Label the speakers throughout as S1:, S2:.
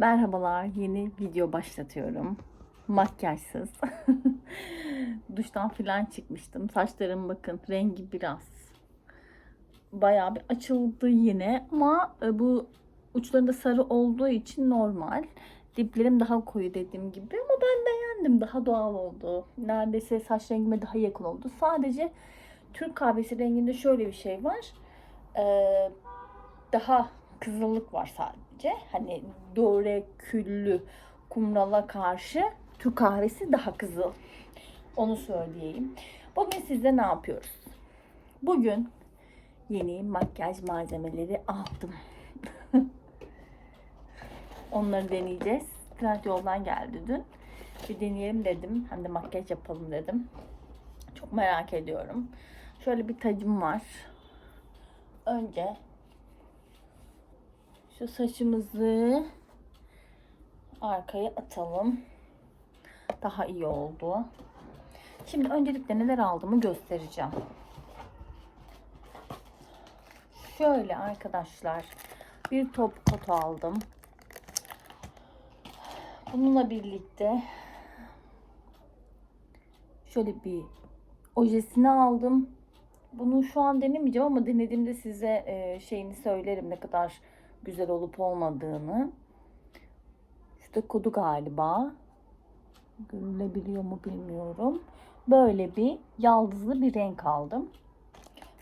S1: Merhabalar, yeni video başlatıyorum. Makyajsız. Duştan filan çıkmıştım. Saçlarım bakın rengi biraz bayağı bir açıldı yine ama e, bu uçlarında sarı olduğu için normal. Diplerim daha koyu dediğim gibi ama ben beğendim. Daha doğal oldu. Neredeyse saç rengime daha yakın oldu. Sadece Türk kahvesi renginde şöyle bir şey var. Ee, daha kızıllık var sadece. Hani dore küllü kumrala karşı Türk kahvesi daha kızıl. Onu söyleyeyim. Bugün sizde ne yapıyoruz? Bugün yeni makyaj malzemeleri aldım. Onları deneyeceğiz. Trend yoldan geldi dün. Bir deneyelim dedim. Hem de makyaj yapalım dedim. Çok merak ediyorum. Şöyle bir tacım var. Önce şu saçımızı arkaya atalım. Daha iyi oldu. Şimdi öncelikle neler aldığımı göstereceğim. Şöyle arkadaşlar bir top kot aldım. Bununla birlikte şöyle bir ojesini aldım. Bunu şu an denemeyeceğim ama denediğimde size e, şeyini söylerim ne kadar güzel olup olmadığını. Şurada kodu galiba. Görülebiliyor mu bilmiyorum. Böyle bir yaldızlı bir renk aldım.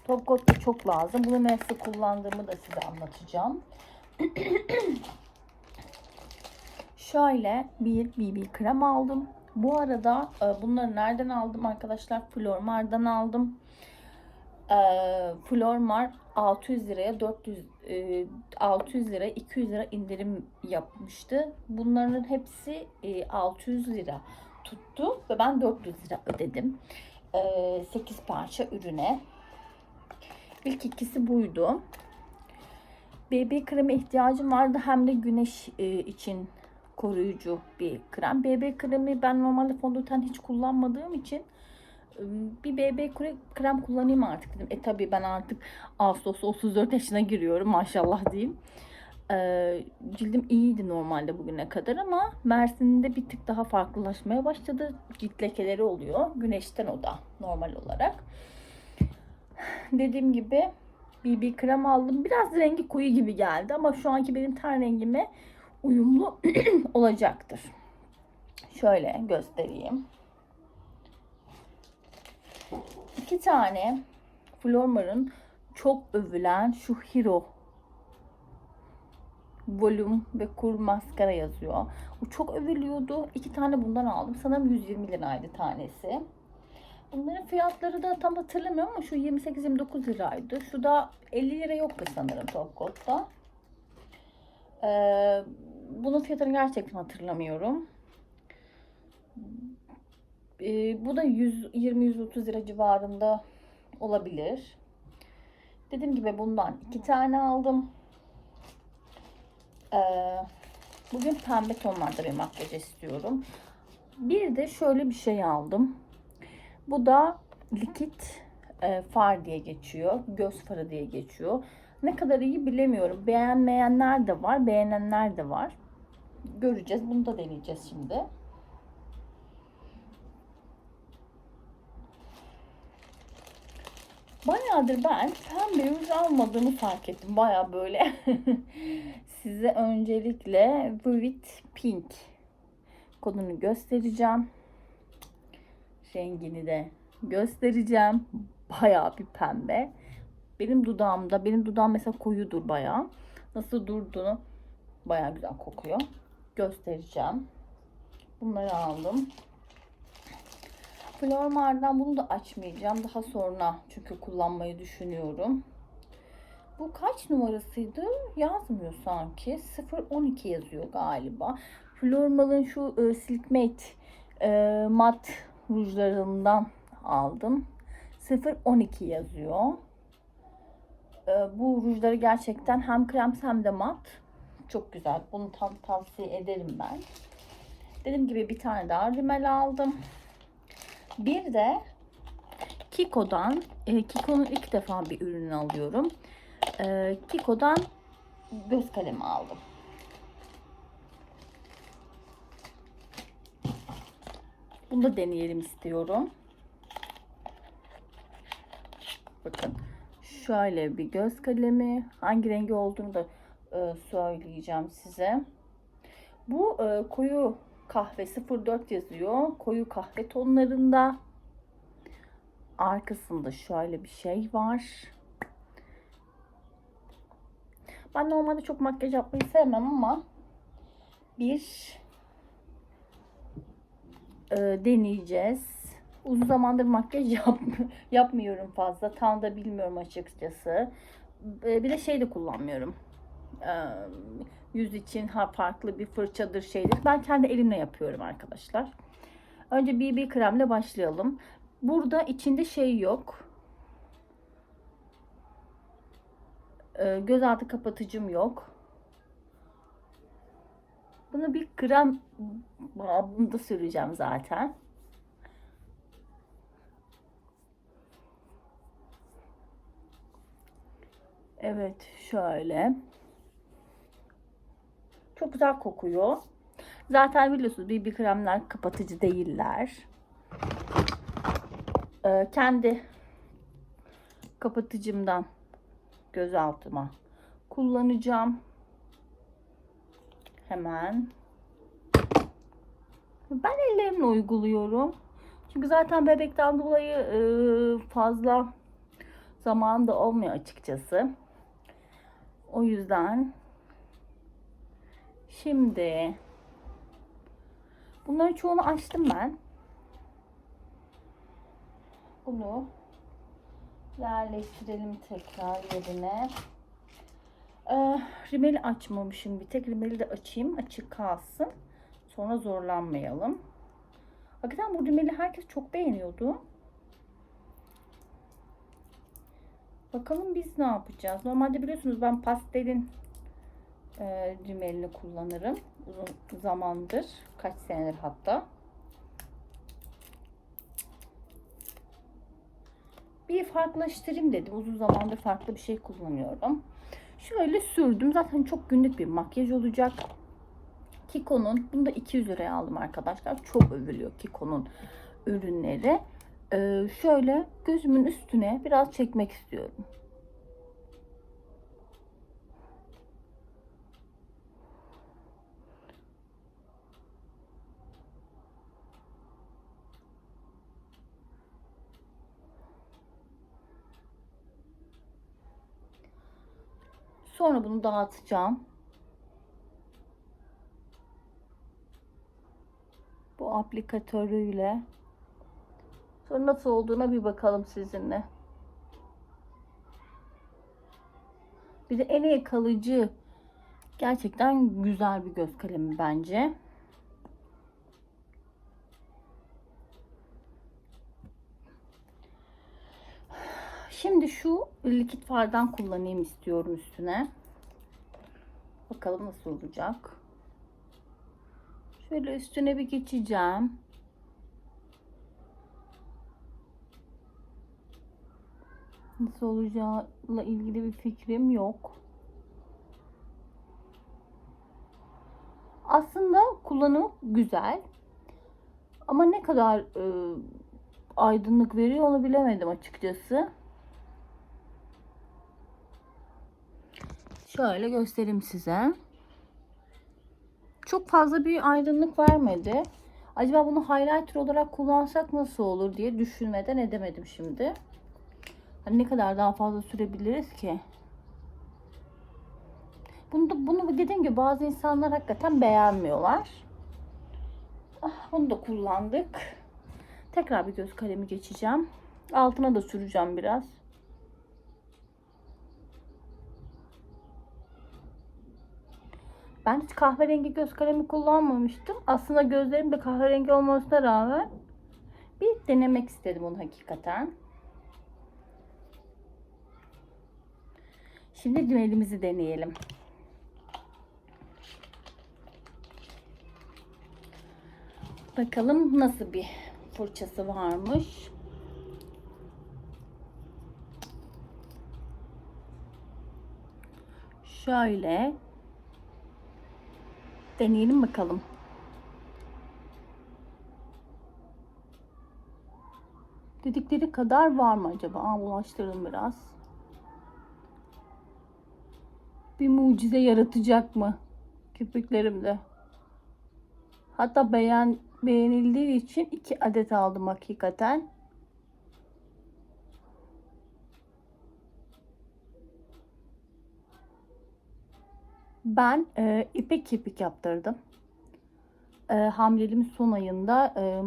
S1: Top coat da çok lazım. Bunu nasıl kullandığımı da size anlatacağım. Şöyle bir BB krem aldım. Bu arada e, bunları nereden aldım arkadaşlar? Flormar'dan aldım. E, Flormar 600 liraya 400 e, 600 lira 200 lira indirim yapmıştı. Bunların hepsi e, 600 lira tuttu ve ben 400 lira ödedim. E, 8 parça ürüne. İlk ikisi buydu. BB kreme ihtiyacım vardı hem de güneş e, için koruyucu bir krem. BB kremi ben normalde fondöten hiç kullanmadığım için e, bir BB krem kullanayım artık dedim. E tabi ben artık Ağustos 34 yaşına giriyorum maşallah diyeyim. Ee, cildim iyiydi normalde bugüne kadar ama Mersin'de bir tık daha farklılaşmaya başladı. Cilt lekeleri oluyor. Güneşten o da normal olarak. Dediğim gibi BB krem aldım. Biraz rengi koyu gibi geldi ama şu anki benim ten rengime uyumlu olacaktır. Şöyle göstereyim. İki tane Flormar'ın çok övülen şu Hero volüm ve kur maskara yazıyor. Bu çok övülüyordu. İki tane bundan aldım. Sanırım 120 liraydı tanesi. Bunların fiyatları da tam hatırlamıyorum ama şu 28-29 liraydı. Şu da 50 lira yoktu sanırım Topkot'ta. Ee, bunun fiyatını gerçekten hatırlamıyorum. Ee, bu da 120-130 lira civarında olabilir. Dediğim gibi bundan iki tane aldım. Ee, bugün pembe tonlarda bir makyaj istiyorum. Bir de şöyle bir şey aldım. Bu da likit e, far diye geçiyor. Göz farı diye geçiyor. Ne kadar iyi bilemiyorum. Beğenmeyenler de var, beğenenler de var. Göreceğiz. Bunu da deneyeceğiz şimdi. Bayağıdır ben pembe ruj almadığımı fark ettim. Baya böyle size öncelikle Vivid Pink kodunu göstereceğim. Rengini de göstereceğim. Baya bir pembe. Benim dudağımda, benim dudağım mesela koyudur baya. Nasıl durduğunu baya güzel kokuyor. Göstereceğim. Bunları aldım. Flormar'dan bunu da açmayacağım. Daha sonra çünkü kullanmayı düşünüyorum. Bu kaç numarasıydı? Yazmıyor sanki. 012 yazıyor galiba. Flormar'ın şu e, Silk Matte e, mat rujlarından aldım. 012 yazıyor. E, bu rujları gerçekten hem krem hem de mat. Çok güzel. Bunu tam tavsiye ederim ben. Dediğim gibi bir tane daha rimel aldım. Bir de Kiko'dan, e, Kiko'nun ilk defa bir ürünü alıyorum. E, Kiko'dan göz kalemi aldım. Bunu da deneyelim istiyorum. Bakın şöyle bir göz kalemi. Hangi rengi olduğunu da e, söyleyeceğim size. Bu e, koyu kahve 04 yazıyor. Koyu kahve tonlarında. Arkasında şöyle bir şey var. Ben normalde çok makyaj yapmayı sevmem ama bir e, deneyeceğiz. Uzun zamandır makyaj yap, yapmıyorum fazla. Tam da bilmiyorum açıkçası. E, bir de şey de kullanmıyorum. E, yüz için ha farklı bir fırçadır şeydir. Ben kendi elimle yapıyorum arkadaşlar. Önce BB kremle başlayalım. Burada içinde şey yok. E, göz altı kapatıcım yok. Bunu bir krem babında süreceğim zaten. Evet şöyle. Çok güzel kokuyor. Zaten biliyorsunuz BB kremler kapatıcı değiller. Ee, kendi kapatıcımdan göz altıma kullanacağım. Hemen. Ben ellerimle uyguluyorum. Çünkü zaten bebekten dolayı e, fazla zaman da olmuyor açıkçası. O yüzden şimdi bunların çoğunu açtım ben. Bunu yerleştirelim tekrar yerine. Ee, rimeli açmamışım bir tek. Rimeli de açayım. Açık kalsın. Sonra zorlanmayalım. Hakikaten bu rimeli herkes çok beğeniyordu. Bakalım biz ne yapacağız? Normalde biliyorsunuz ben pastelin e, rimelini kullanırım. Uzun zamandır. Kaç senedir hatta. Bir farklılaştırayım dedim. Uzun zamandır farklı bir şey kullanıyorum. Şöyle sürdüm. Zaten çok günlük bir makyaj olacak. Kiko'nun, bunu da 200 liraya aldım arkadaşlar. Çok övülüyor Kiko'nun ürünleri. Ee, şöyle gözümün üstüne biraz çekmek istiyorum. Sonra bunu dağıtacağım. Bu aplikatörüyle. Sonra nasıl olduğuna bir bakalım sizinle. Bir de en iyi kalıcı gerçekten güzel bir göz kalemi bence. Şimdi şu likit fardan kullanayım istiyorum üstüne. Bakalım nasıl olacak. Şöyle üstüne bir geçeceğim. Nasıl olacağıyla ilgili bir fikrim yok. Aslında kullanımı güzel. Ama ne kadar e, aydınlık veriyor onu bilemedim açıkçası. Şöyle göstereyim size. Çok fazla bir aydınlık vermedi. Acaba bunu highlighter olarak kullansak nasıl olur diye düşünmeden edemedim şimdi. Hani ne kadar daha fazla sürebiliriz ki? Bunu da bunu dediğim gibi bazı insanlar hakikaten beğenmiyorlar. Ah, bunu da kullandık. Tekrar bir göz kalemi geçeceğim. Altına da süreceğim biraz. Ben hiç kahverengi göz kalemi kullanmamıştım. Aslında gözlerim de kahverengi olmasına rağmen bir denemek istedim onu hakikaten. Şimdi düelimizi deneyelim. Bakalım nasıl bir fırçası varmış. Şöyle deneyelim bakalım. Dedikleri kadar var mı acaba? Aa, bulaştıralım biraz. Bir mucize yaratacak mı kirpiklerimde? Hatta beğen beğenildiği için iki adet aldım hakikaten. Ben e, ipek kirpik yaptırdım. E, hamileliğimin son ayında e,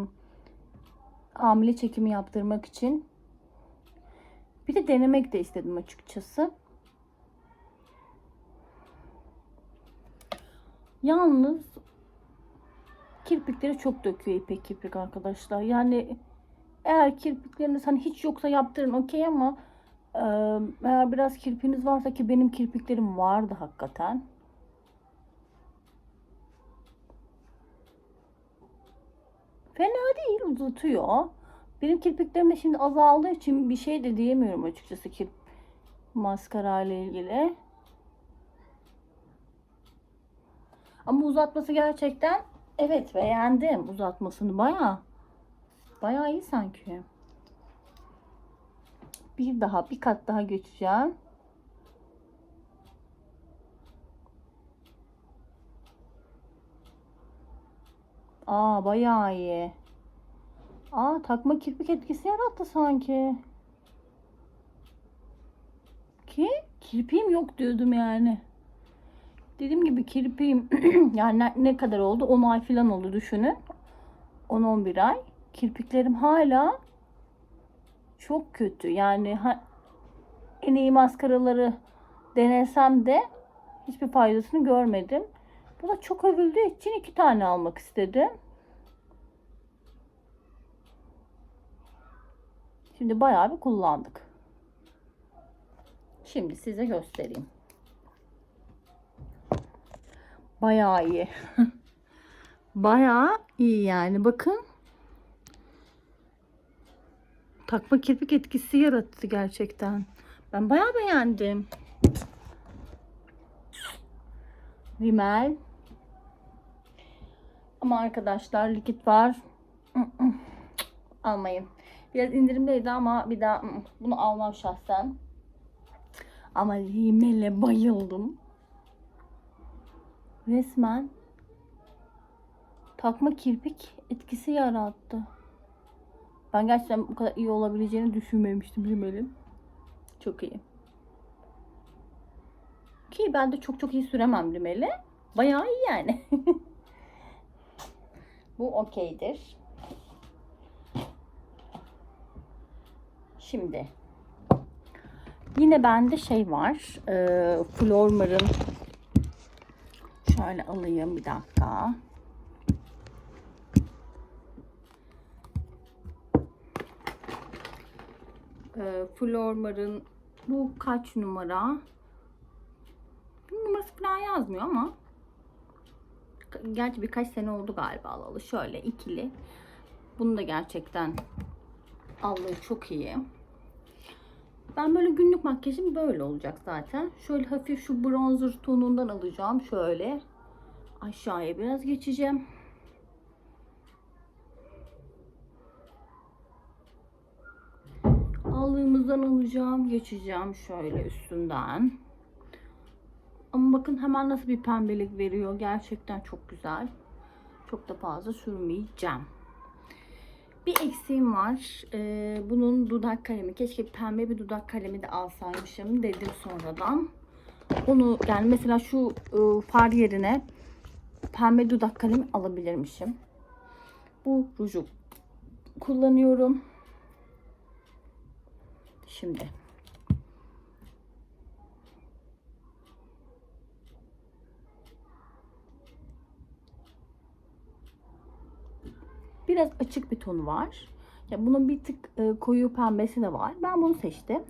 S1: hamile çekimi yaptırmak için. Bir de denemek de istedim açıkçası. Yalnız kirpikleri çok döküyor ipek kirpik arkadaşlar. Yani eğer kirpikleriniz hani hiç yoksa yaptırın okey ama e, eğer biraz kirpiniz varsa ki benim kirpiklerim vardı hakikaten. Uzatıyor. Benim kirpiklerim de şimdi azaldığı için bir şey de diyemiyorum açıkçası ki maskara ile ilgili. Ama uzatması gerçekten evet beğendim uzatmasını baya baya iyi sanki. Bir daha bir kat daha geçeceğim. Aa bayağı iyi. Aa takma kirpik etkisi yarattı sanki. Ki kirpiğim yok diyordum yani. Dediğim gibi kirpiğim yani ne, ne kadar oldu? 10 ay falan oldu düşünün. 10-11 ay. Kirpiklerim hala çok kötü. Yani ha, en iyi maskaraları denesem de hiçbir faydasını görmedim. Bu da çok övüldüğü için iki tane almak istedim. Şimdi bayağı bir kullandık. Şimdi size göstereyim. Bayağı iyi. bayağı iyi yani. Bakın. Takma kirpik etkisi yarattı gerçekten. Ben bayağı beğendim. Rimel. Ama arkadaşlar likit var. Almayın. Biraz indirimdeydi ama bir daha bunu almam şahsen. Ama rimele bayıldım. Resmen takma kirpik etkisi yarattı. Ben gerçekten bu kadar iyi olabileceğini düşünmemiştim rimelin. Çok iyi. Ki ben de çok çok iyi süremem rimeli. Bayağı iyi yani. Bu okeydir. Şimdi yine bende şey var. E, Flormar'ın şöyle alayım bir dakika. E, Flormar'ın bu kaç numara? Numarası falan yazmıyor ama gerçi birkaç sene oldu galiba alalı. Şöyle ikili. Bunu da gerçekten allığı çok iyi. Ben böyle günlük makyajım böyle olacak zaten. Şöyle hafif şu bronzer tonundan alacağım. Şöyle aşağıya biraz geçeceğim. Allığımızdan alacağım. Geçeceğim şöyle üstünden. Ama bakın hemen nasıl bir pembelik veriyor. Gerçekten çok güzel. Çok da fazla sürmeyeceğim. Bir eksiğim var. Ee, bunun dudak kalemi. Keşke pembe bir dudak kalemi de alsaymışım dedim sonradan. Onu yani mesela şu e, far yerine pembe dudak kalemi alabilirmişim. Bu ruju kullanıyorum. Şimdi biraz açık bir tonu var. Ya bunun bir tık e, koyu pembesi de var. Ben bunu seçtim.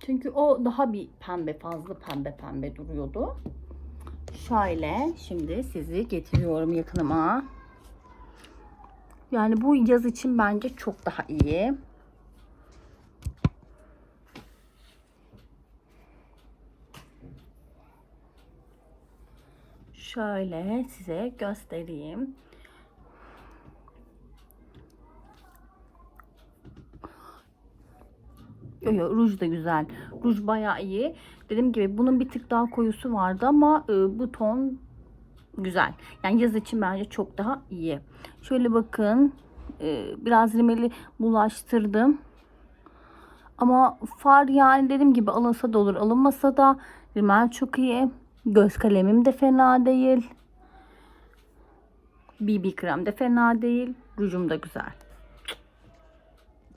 S1: Çünkü o daha bir pembe fazla pembe pembe duruyordu. Şöyle şimdi sizi getiriyorum yakınıma. Yani bu yaz için bence çok daha iyi. şöyle size göstereyim. Yo yo ruj da güzel. Ruj baya iyi. Dediğim gibi bunun bir tık daha koyusu vardı ama e, bu ton güzel. Yani yaz için bence çok daha iyi. Şöyle bakın. E, biraz rimeli bulaştırdım. Ama far yani dediğim gibi alınsa da olur alınmasa da rimel çok iyi. Göz kalemim de fena değil. BB krem de fena değil. Rujum da güzel.